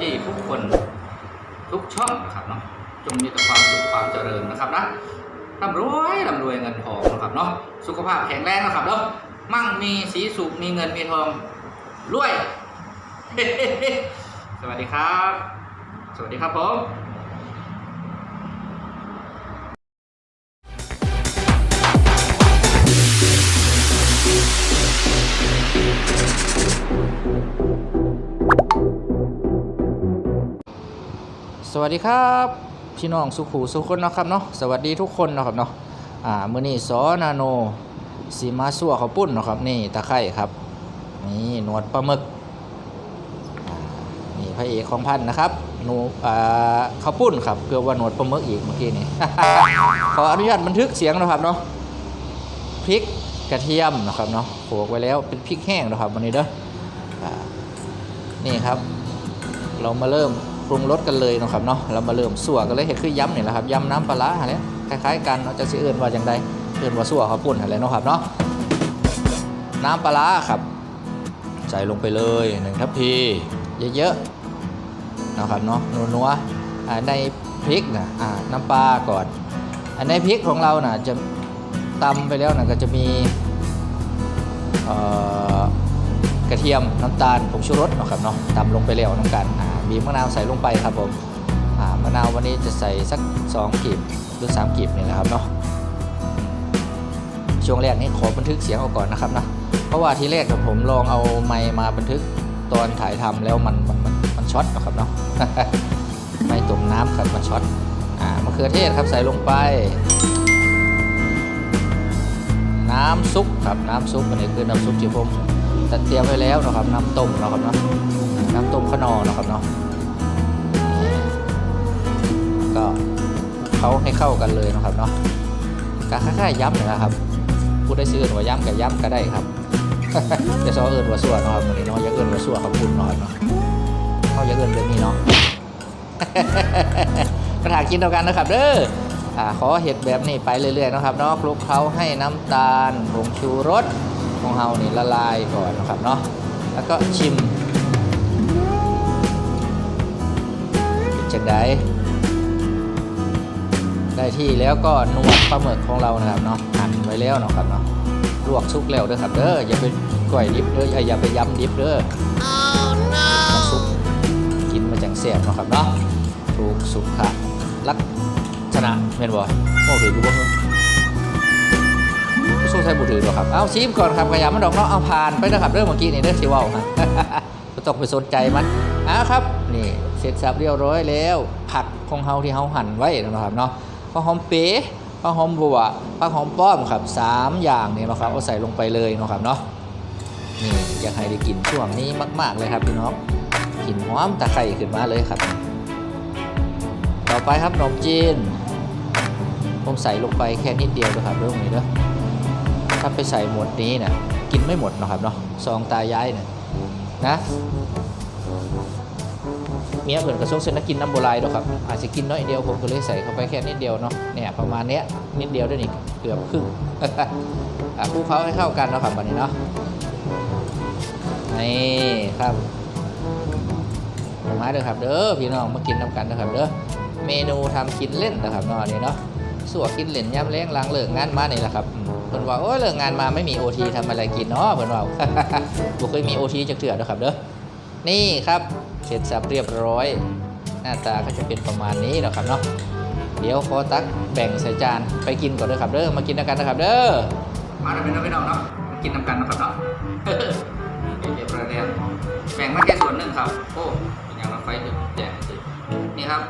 ที่ทุกคนทุกช่องนะครับเนาะจงมีแต่ความสุขความเจริญนะครับนะร่ำรวยร่ำรวยเงินทองนะครับเนาะสุขภาพแข็งแรงนะครับเนาะมั่งมีสีสุขมีเงินมีทองรวย สวัสดีครับ สวัสดีครับผม วัสดีครับพี่น้องสุขูสุขคนนะครับเนาะสวัสดีทุกคนนะครับเนาะอ่ามือนี้สอนาโนสีมาสั่วข้าวปุ้นนะครับนี่ตะไคร่ครับนี่หนวดปลาหมึกนี่พระเอกของพันนะครับหนูอ่าข้าวปุ้นครับเกือบว่าหนวดปลาหมึกอีกเมื่อกี้นี่ขออนุญาตบันทึกเสียงนะครับเนาะพริกกระเทียมนะครับเนาะโขลกไว้แล้วเป็นพริกแห้งนะครับวันนี้เด้อนี่ครับ เรามาเริ่ม ปรุงรสกันเลยนะครับเนาะเรามาเริ่มสั่วกันเลยเห็ดคือยำนี่แหละครับยำน้ำปลาอะไรคล้ายๆกันเนาะจะสิเอื่นว่าอย่างใดเอื่นว่าสั่วข้าวปุ้นอะไรนะครับเนาะน้ำปลาครับใส่ลงไปเลยหนึ่งทัพพีเยอะๆนะครับเนาะนัวๆในพริกนะน้ำปลาก่อนอันในพริกของเรานะจะตำไปแล้วนะก็จะมีกระเทียมน้ำตาลผงชูรสนะครับเนาะตำลงไปแล้วน้ำกัน บีบมะนาวใส่ลงไปครับผมมะนาววันนี้จะใส่สัก2กีบหรือ3กีบนี่แหละครับเนาะช่วงแรกนี้ขอบันทึกเสียงเอาก่อนนะครับนะเพราะว่าทีแรกผมลองเอาไมค์มาบันทึกตอนถ่ายทำแล้วมันมันมันมันช็อตนะครับเนาะไม่ตุ่มน้ำครับมันช็อตอ่ามะเขือเทศครับใส่ลงไป น้ำซุปครับน้ำซุปอันนี้คือน้ำซุปที่ผมจัดเตรียมไว้แล้วนะครับน้ำต้มนะครับเนาะ น้ำต้มขนอเนะครับเนาะก็เขาให้เข้ากันเลยนะครับเนาะก็คล้ายๆย้ำนะครับพูดได้ชื่อว่าย้ำกับย้ำก็ได้ครับจะซอเอิญว่าส่วนนะครับวันนี้เนาะอยักเอิญว่าส่วนครับคุณเนาะครับเนาะเขาอยักเอิญแบบนี้เนาะกระถางกินเท่ากันนะครับเด้ออขอเห็ดแบบนี้ไปเรื่อยๆนะครับเนาะคลุกเคล้าให้น้ำตาลผงชูรสของเฮานี่ละลายก่อนนะครับเนาะแล้วก็ชิม จังไดได้ที่แล้วก็นวดปลาหมึกของเรานะครับเนาะหั่นไว้แล้วเนาะครับเนาะลวกซุกแล้วเด้อครับเด้ออย่าไปก่อยดิบเด้ออย่าไปยำดิบเด้อมันซุกกินมาจังแซ่บเนาะครับเนาะถูกสุขลักชนะเมนบอโอ้ถือกูบ่สู้ใช้บุถือหรอครับ เอาชิมก่อนครับขยำมันดอกเนาะเอาผ่านไปนะครับเรื่องเมื่อกี้นี่เรื่องที่เว่าฮะ ต้องไปสนใจมันอะครับนี่เสร็จสับเรียบร้อยแล้ว ผักของเฮาที่เฮาหั่นไว้นะครับเนาะผักหอมเป๋ผักหอมบัวผักหอมป้อมครับสามอย่างนี่นะครับเอาใส่ลงไปเลยนะครับเนาะนี่อยากให้ได้กินช่วงนี้มาก ๆเลยครับพี่น้องกลินหอมตะไคร้ขึ้นมาเลยครับ ต่อไปครับขนมจีนผมใส่ลงไปแค่นิดเดียวนะครับเรื่องนี้เด้อถ้าไปใส่หมดนี้นี่ยกินไม่หมดนะครับเนาะซองตายายเนี่ย นะเมียเผื่นกระซงเส้นนักกินน้ำโบราณด้วยครับ อาจจะกินน้อยเดียวผมก็เลยใส่เข้าไปแค่นิดเดียวเนาะเนี่ยประมาณเนี้ยนิดเดียวด้วยนี่เกือบครึ่งคลุกเคล้าให้เข้ากันเนาะครับวันนี้เนาะนี่ครับมาเด้อครับเด้อพี่น้องมากินน้ำกันนะครับเด้อเมนูทำกินเล่นนะครับเนาะนี่เนาะสัวกินเล่นย่ำเล้งล้างเลิกงานมานี่แหละครับ เพิ่นว่าโอ้ยเลิกงานมาไม่มีโอทีทำอะไรกินเนาะเพิ่นว่าบ่เคยมีโอทีจักเทื่อนะครับเด้อนี่ครับเสร็จสับเรียบร้อย หน้าตาก็จะเป็นประมาณนี้นะครับเนาะเดี๋ยวขอตักแบ่งใส่จานไปกินก่อนเด้อครับเด้อมากินด้วยกันนะครับเด้อมาเด้อพี่น้องพี่น้องเนาะกินน้ำกันนะครับเนาะเรียบร้อยแล้วแบ่งมาแค่ส่วนหนึ่งครับโอ้เป็นอย่างละไฟเดือดแจกสินี่ครับ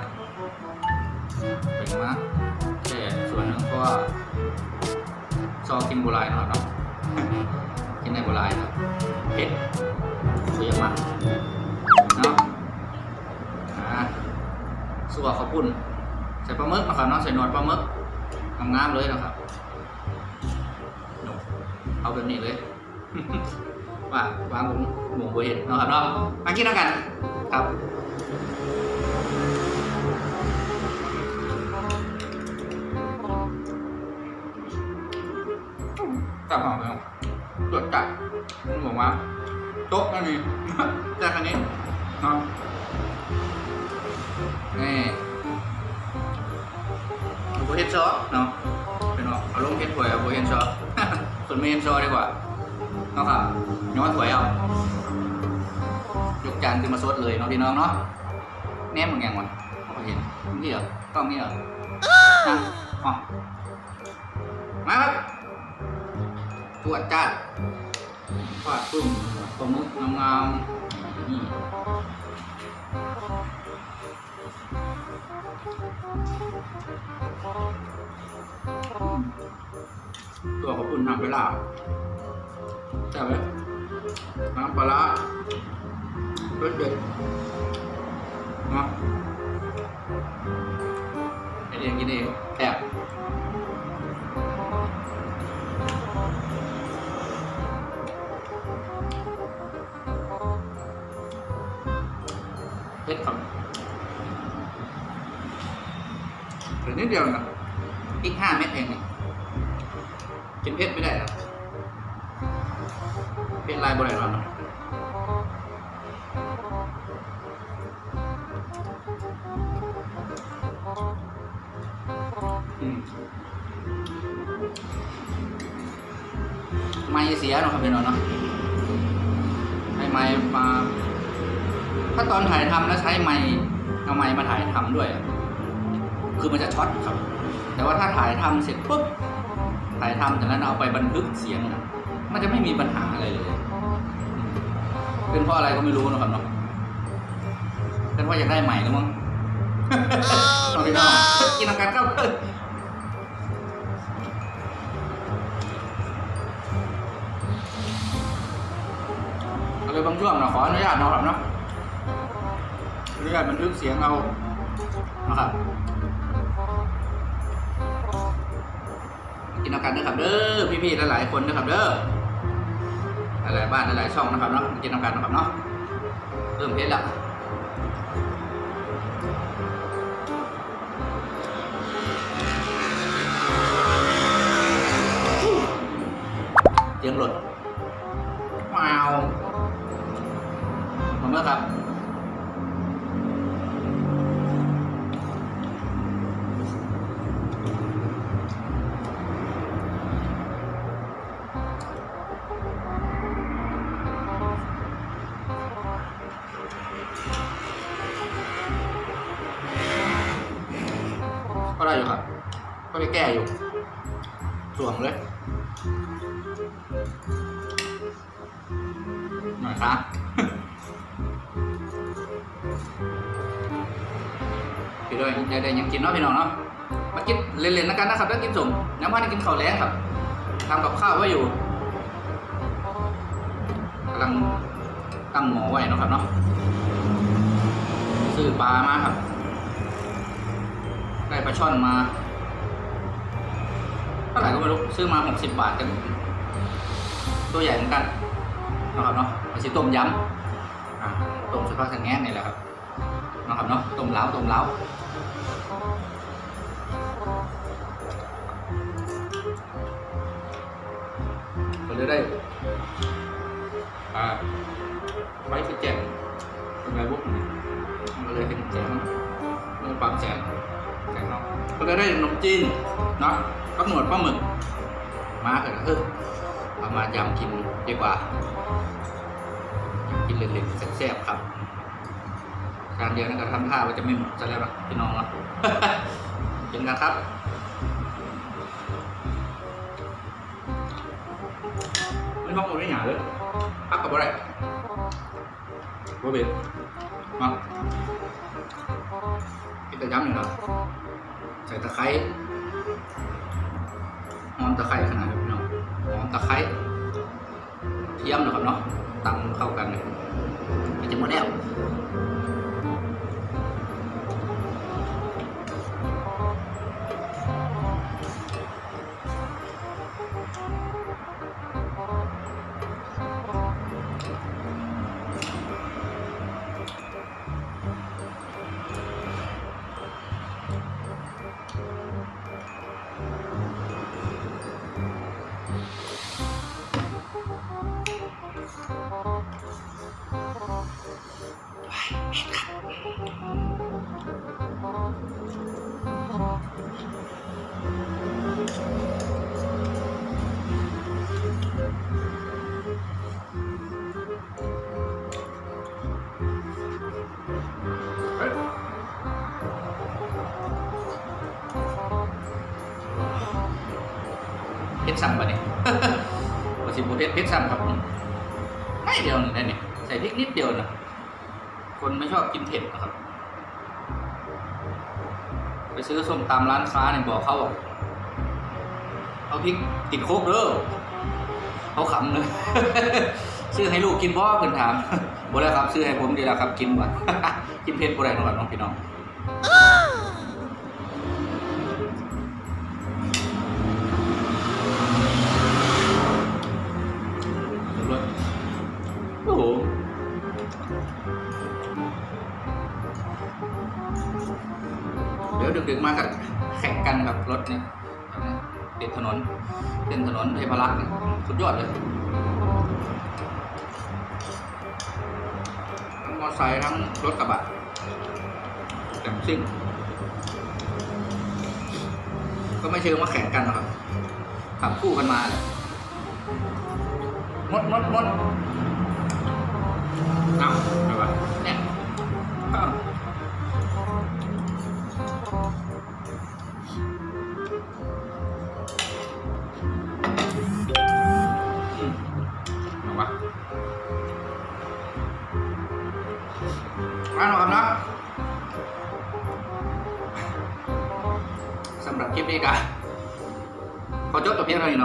เป็นมาแค่ส่วนหนึ่งเพราะว่า ซอกินโบราณนะครับเนาะกินในโบราณครับเผ็ดเยอะมากเนาะอ่าสัวข้าวปุ้นใส่ปลาหมึกนะครับเนาะใส่หนวดปลาหมึกงามๆเลยนะครับเอาแบบนี้เลย ว่าวางหมูหมูบเห็ดเนาะครับเนาะมากินแล้วกัน เนาะนี่โบเฮนซอเนาะเป็นว่าเอาลงเฮนถวยเอาโบเฮนซอส่วนไม่เฮนซอดีกว่าเนาะครับย้อนถวยเอายกจานขึ้นมาซดเลยเนาะพี่น้องเนาะแนมมึงยังวะเขาเห็นนี่เหรอกล้องนี่เหรออะอ๋อมาครับตรวจจ้าทอดปึ้งปลาหมึกงามๆ นี่ตัวขอบคุณทำเวลาแต่ไหมน้ำปลาเด็ดๆนะไอเดียกินเองแอ ผ็ดครับเผ็ดนิดเดียวนะอีกห้าเม็ดเองเนี่ยกินเพชรไม่ได้หรอเพชรลายบริหารเนาะอืมไม่เสียเนาะครับพี่น้องเนาะให้ไม้มา ถ้าตอนถ่ายทำแล้วใช้ไม้เอาไม้มาถ่ายทำด้วยอะคือมันจะช็อตครับ แต่ว่าถ้าถ่ายทำเสร็จปุ๊บถ่ายทำจากนั้นเอาไปบันทึกเสียงนะมันจะไม่มีปัญหาอะไรเลย เป็นเพราะอะไรก็ไม่รู้นะครับเนาะเป็นเพราะอยากได้ใหม่แล้วมั้งน้องพี่น้องกินน้ำกันครับอะไรบางช่วงนะขออนุญาตเนาะครับเนาะ อนุญาตบันทึกเสียงเอานะครับกินน้ำกันนะครับเด้อพี่ๆหลายๆคนนะครับเด้อหลายๆบ้านหลายๆช่องนะครับเนาะกินน้ำกันนะครับเนาะเริ่มเพชรละเสียงหลดว้าว ก็ไปแก้อยู่ส่วงเลยหน่อยครับพี่ด้วยยายได้ยังกินเนาะพี่น้องเนาะมากินเล่นๆแล้วกันนะครับแล้วกินสมน้ำพันกินข้าวแล้งครับทำกับข้าวไว้อยู่กำลังตั้งหมอไว้นะครับเนาะซื้อปลามาครับ ได้ปลาช่อนมา เท่าไหร่ก็ไม่รู้ซื้อมา 60 บาทกัน ตัวใหญ่เหมือนกันนะครับเนาะมาซื้อต้มยำอ่าต้มเฉพาะสังแง่นี่แหละครับนะครับเนาะต้มเล้าต้มเล้าก็เลยได้อ่าไว้คือแจ่มเป็นไงบุ๊กก็เลยเป็นแจ่มมันปรับแจ่ม กงเนาะก็จะได้ขนมจีนเนาะกับหนวดปลาหมึก มาเถอะเออเอามายำกินดีกว่า กินเล่นๆแซ่บๆครับการเดียวนะครับทำท่าว่าจะไม่หมดจะแล้วนะพี่น้องเนะกินกันครับไม่ต้องหมดไม่หยาเลยพักกับอะไร บ่เบ็ดมากินแต่ย้ำหนึ่งครับใส่ตะไคร้หอมตะไคร้ขนาดนี้พี่น้องหอมตะไคร้เทียมนะครับเนาะตำเข้ากันเลยจะหมดแล้ว ผ็ดซ้ำปะเนี่ยว่าสิบเผ็ดเผ็ดซ้ำครับไม่เดียวหนึ่งนั่นนี่ใส่พริกนิดเดียวนะคนไม่ชอบกินเผ็ดนะครับ ไปซื้อส้มตำร้านค้าเนี่ยบอกเขาบอกเอาพริกติดโคกเด้อเขาขำเลยซื้อให้ลูกกินพ่อเพิ่นถามบ่แล้วครับ ซื้อให้ผมดีแล้วครับ กินก่อนกินเผ็ดบ่ได้หรอกครับน้องพี่น้อง ดึกๆมากับแข่งกันกับรถเนี่ยติดถนนเป็นถนนเทพรักษ์สุดยอดเลยทั้งมอเตอร์ไซค์ทั้งรถกระบะแต่งซิ่งก็ไม่เชิงว่าแข่งกันหรอกครับขับคู่กันมาเลยมดมดมดเอา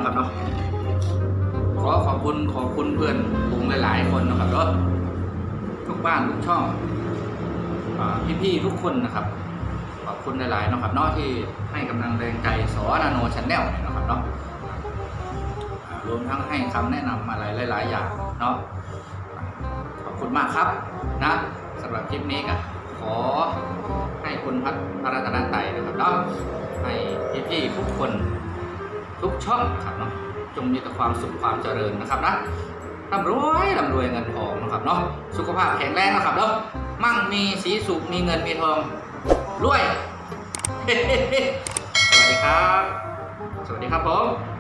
นะครับเนาะขอขอบคุณขอบคุณเพื่อนปุงหลายๆคนนะครับแล้วทุกบ้านทุกช่องพี่าพี่ๆทุกคนนะครับขอบคุณหลายๆนะครับเนาะที่ให้กำลังแรงใจสอนาโนชแนลเนี่ยนะครับเนาะรวมทั้งให้คำแนะนำอะไรหลาย ๆ อย่างเนาะขอบคุณมากครับนะสำหรับคลิปนี้ก็ขอให้คุณพัฒพระรัตนไตนะครับเนาะให้พี่ๆทุกคน ทุกช่องนะครับเนาะจงมีแต่ความสุขความเจริญนะครับนะร่ำรวยร่ำรวยเงินทองนะครับเนาะสุขภาพแข็งแรงนะครับเนาะมั่งมีสีสุขมีเงินมีทองรวยสวัสดีครับ สวัสดีครับผม